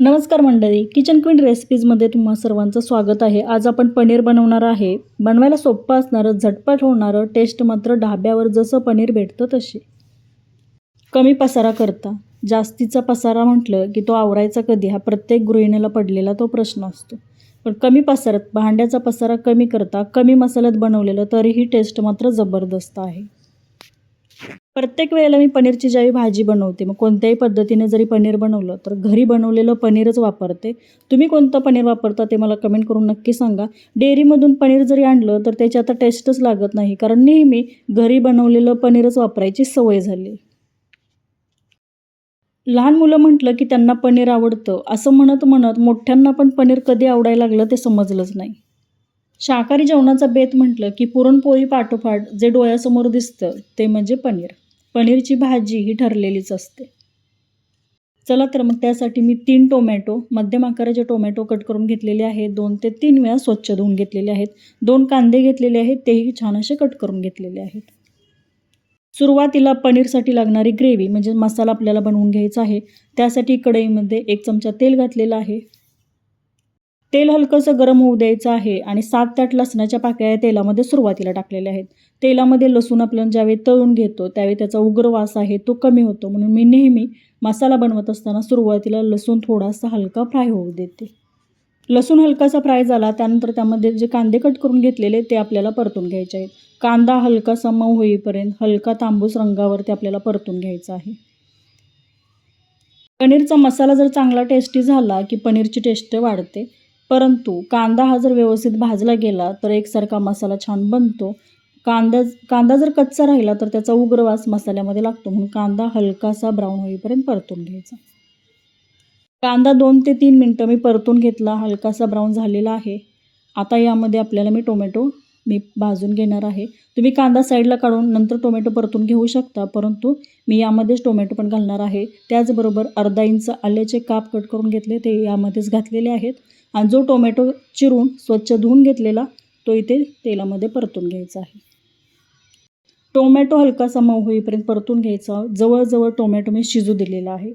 नमस्कार मंडळी kitchen queen रेसिपीजमध्ये तुम्हा सर्वांचं स्वागत आहे. आज आपण पनीर बनवणार आहे. बनवायला सोपं असणारं झटपट होणारं टेस्ट मात्र ढाब्यावर जसं पनीर भेटतं तसे कमी पसारा करता. जास्तीचा पसारा म्हटलं की तो आवरायचा कधी? हा प्रत्येक गृहिणीला पडलेला तो प्रश्न असतो. पण कमी पसारात भांड्याचा पसारा कमी करता कमी मसाल्यात बनवलेलं तरीही टेस्ट मात्र जबरदस्त आहे. प्रत्येक वेळेला मी पनीरची ज्यावेळी भाजी बनवते मग कोणत्याही पद्धतीने जरी पनीर बनवलं तर घरी बनवलेलं पनीरच वापरते. तुम्ही कोणतं पनीर वापरता ते मला कमेंट करून नक्की सांगा. डेअरीमधून पनीर जरी आणलं तर त्याची आता टेस्टच लागत नाही कारण नेहमी घरी बनवलेलं पनीरच वापरायची सवय झाली. लहान मुलं म्हटलं की त्यांना पनीर आवडतं असं म्हणत म्हणत मोठ्यांना पण पनीर कधी आवडायला लागलं ते समजलंच नाही. शाकाहारी जेवणाचा बेत म्हटलं की पुरणपोळी पाठोपाठ जे डोळ्यासमोर दिसतं ते म्हणजे पनीर. पनीरची भाजी ही ठरलेलीच असते. चला तर मग त्यासाठी मी तीन टोमॅटो मध्यम आकाराचे टोमॅटो कट करून घेतलेले आहेत. दोन ते तीन वेळा स्वच्छ धुवून घेतलेले आहेत. दोन कांदे घेतलेले आहेत. तेही छान असे कट करून घेतलेले आहेत. सुरुवातीला पनीरसाठी लागणारी ग्रेव्ही म्हणजे मसाला आपल्याला बनवून घ्यायचा आहे. त्यासाठी कढईमध्ये एक चमचा तेल घातलेलं आहे. तेल हलकंसं गरम होऊ द्यायचं आहे आणि सात ते आठ लसणाच्या पाकळ्या तेलामध्ये सुरुवातीला टाकलेल्या आहेत. तेलामध्ये लसूण आपण ज्यावेळी तळून घेतो त्यावेळी त्याचा उग्र वास आहे तो कमी होतो. म्हणून मी नेहमी मसाला बनवत असताना सुरुवातीला लसूण थोडासा हलका फ्राय होऊ देते. लसूण हलकासा फ्राय झाला त्यानंतर त्यामध्ये जे कांदे कट करून घेतलेले ते आपल्याला परतून घ्यायचे आहेत. कांदा हलकासा मऊ होईपर्यंत हलका तांबूस रंगावरती आपल्याला परतून घ्यायचा आहे. पनीरचा मसाला जर चांगला टेस्टी झाला की पनीरची टेस्ट वाढते परंतु कांदा हा जर व्यवस्थित भाजला गेला तर एकसारखा मसाला छान बनतो. कांदा कांदा जर कच्चा राहिला तर त्याचा उग्र वास मसाल्यामध्ये लागतो. म्हणून कांदा हलकासा ब्राऊन होईपर्यंत परतून घ्यायचा. कांदा दोन ते तीन मिनटं मी परतून घेतला. हलकासा ब्राऊन झालेला आहे. आता यामध्ये आपल्याला मी टोमॅटो मी भाजून घेणार आहे. तुम्ही कांदा साईडला काढून नंतर टोमॅटो परतून घेऊ शकता. परंतु मी यामध्येच टोमॅटो पण घालणार आहे. त्याचबरोबर अर्धा इंच आल्याचे काप कट करून घेतले. ते यामध्येच घातलेले आहेत. आणि जो टोमॅटो चिरून स्वच्छ धुवून घेतलेला तो इथे तेलामध्ये परतून घ्यायचा आहे. टोमॅटो हलकासा मऊ होईपर्यंत परतून घ्यायचा. जवळजवळ टोमॅटो मी शिजू दिलेला आहे.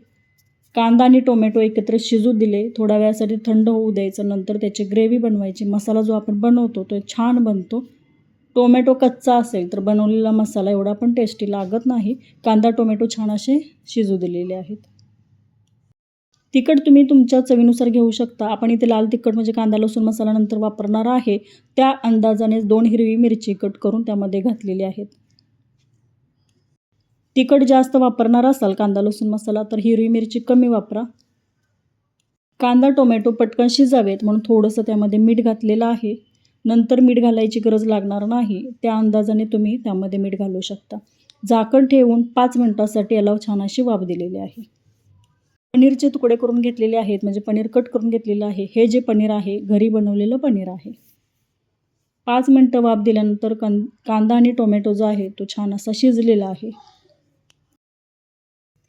कांदा आणि टोमॅटो एकत्र शिजू दिले. थोड्या वेळासाठी थंड होऊ द्यायचं. नंतर त्याची ग्रेव्ही बनवायची. मसाला जो आपण बनवतो तो छान बनतो. टोमॅटो कच्चा असेल तर बनवलेला मसाला एवढा पण टेस्टी लागत नाही. कांदा टोमॅटो छान असे शिजू दिलेले आहेत. तिखट तुम्ही तुमच्या चवीनुसार घेऊ शकता. आपण इथे लाल तिखट म्हणजे कांदा लसूण मसाला नंतर वापरणार आहे. त्या अंदाजाने दोन हिरवी मिरची कट करून त्यामध्ये घातलेली आहेत. तिखट जास्त वापरणार असाल कांदा लसूण मसाला तर हिरवी मिरची कमी वापरा. कांदा टोमॅटो पटकन शिजावेत म्हणून थोडंसं त्यामध्ये मीठ घातलेलं आहे. नंतर मीठ घालायची गरज लागणार नाही. त्या अंदाजाने तुम्ही त्यामध्ये मीठ घालू शकता. झाकण ठेवून पाच मिनटासाठी याला छान अशी वाफ दिलेली आहे. पनीरचे तुकडे करून घेतलेले आहेत म्हणजे पनीर कट करून घेतलेलं आहे. हे जे पनीर आहे घरी बनवलेलं पनीर आहे. पाच मिनटं वाफ दिल्यानंतर कं कांदा आणि टोमॅटो जो आहे तो छान असा शिजलेला आहे.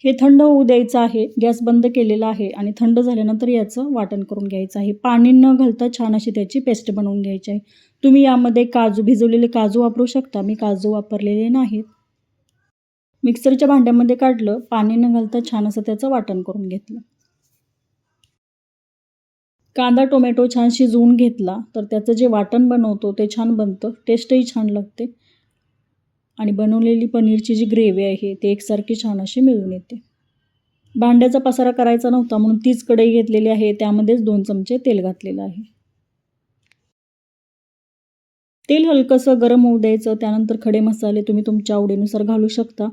हे थंड होऊ द्यायचं आहे गॅस बंद केलेला आहे आणि थंड झाल्यानंतर याचं वाटण करून घ्यायचं आहे. पाणी न घालता छान अशी त्याची पेस्ट बनवून घ्यायची आहे. तुम्ही यामध्ये काजू भिजवलेले काजू वापरू शकता. मी काजू वापरलेले नाहीत. मिक्सरच्या भांड्यामध्ये काढलं पाणी न घालता छान असं त्याचं वाटण करून घेतलं. कांदा टोमॅटो छान शिजवून घेतला तर त्याचं जे वाटण बनवतो ते छान बनतं टेस्टही छान लागते. आणि बनवलेली पनीरची जी ग्रेव्ही आहे ती एकसारखी छान अशी मिळून येते. भांड्याचा पसारा करायचा नव्हता म्हणून तीच कढई घेतलेली आहे त्यामध्येच दोन चमचे तेल घातलेलं आहे. तेल हलकंसं गरम होऊ द्यायचं त्यानंतर खडे मसाले तुम्ही तुमच्या आवडीनुसार घालू शकता.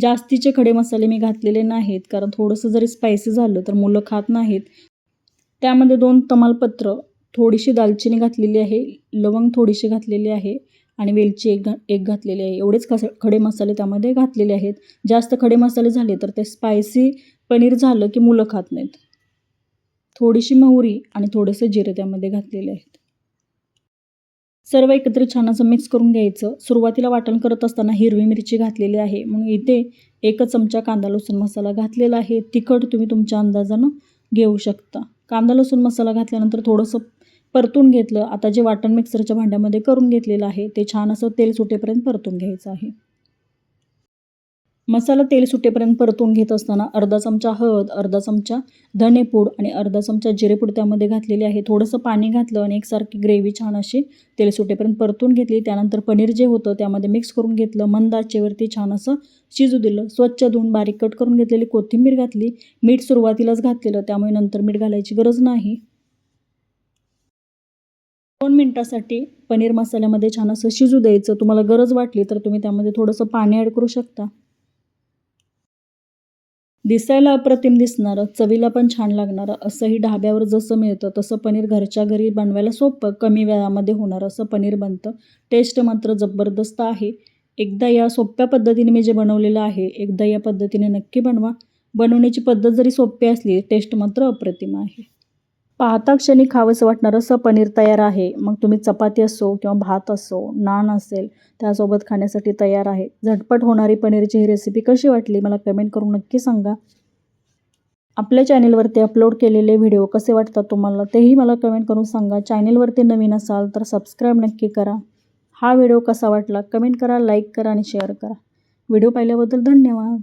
जास्तीचे खडे मसाले मी घातलेले नाहीत कारण थोडंसं जरी स्पायसी झालं तर मुलं खात नाहीत. त्यामध्ये दोन तमालपत्र थोडीशी दालचिनी घातलेली आहे लवंग थोडीशी घातलेली आहे आणि वेलची एक घा एक घातलेली आहे. एवढेच खस खडे मसाले त्यामध्ये घातलेले आहेत. जास्त खडे मसाले झाले तर ते स्पायसी पनीर झालं की मुलं खात नाहीत. थोडीशी मोहरी आणि थोडेसे जिरे त्यामध्ये घातलेले आहेत सर्व एकत्र छान असं मिक्स करून घ्यायचं. सुरुवातीला वाटण करत असताना हिरवी मिरची घातलेली आहे. म्हणून इथे एक चमचा कांदा लसूण मसाला घातलेला आहे. तिखट तुम्ही तुमच्या अंदाजानं घेऊ शकता. कांदा लसूण मसाला घातल्यानंतर थोडंसं परतून घेतलं. आता जे वाटण मिक्सरच्या भांड्यामध्ये करून घेतलेलं आहे ते छान असं तेल सुटेपर्यंत परतून घ्यायचं आहे. मसाला तेल सुटेपर्यंत परतून घेत असताना अर्धा चमचा हळद अर्धा चमचा धनेपूड आणि अर्धा चमचा जिरेपूड त्यामध्ये घातलेली आहे. थोडंसं पाणी घातलं आणि एकसारखी ग्रेव्ही छान अशी तेल सुटेपर्यंत परतून घेतली. त्यानंतर पनीर जे होतं त्यामध्ये मिक्स करून घेतलं मंद आचेवरती छान असं शिजू दिलं स्वच्छ धुवून बारीक कट करून घेतलेली कोथिंबीर घातली मीठ सुरुवातीलाच घातलेलं त्यामुळे नंतर मीठ घालायची गरज नाही. दोन मिनटासाठी पनीर मसाल्यामध्ये छान असं शिजू द्यायचं. तुम्हाला गरज वाटली तर तुम्ही त्यामध्ये थोडंसं पाणी ॲड करू शकता. दिसायला अप्रतिम दिसणारं चवीला पण छान लागणारं असंही ढाब्यावर जसं मिळतं तसं पनीर घरच्या घरी बनवायला सोपं कमी वेळामध्ये होणार असं पनीर बनतं. टेस्ट मात्र जबरदस्त आहे. एकदा या सोप्या पद्धतीने मी जे बनवलेलं आहे एकदा या पद्धतीने नक्की बनवा. बनवण्याची पद्धत जरी सोपी असली टेस्ट मात्र अप्रतिम आहे. पाहता क्षणी खावंसं वाटणारं असं पनीर तयार आहे. मग तुम्ही चपाती असो किंवा भात असो नान असेल त्यासोबत खाण्यासाठी तयार आहे. झटपट होणारी पनीरची ही रेसिपी कशी वाटली मला कमेंट करून नक्की सांगा. आपल्या चॅनेलवरती अपलोड केलेले व्हिडिओ कसे वाटतात तुम्हाला तेही मला कमेंट करून सांगा. चॅनेलवरती नवीन असाल तर सबस्क्राईब नक्की करा. हा व्हिडिओ कसा वाटला कमेंट करा लाईक करा आणि शेअर करा. व्हिडिओ पाहिल्याबद्दल धन्यवाद.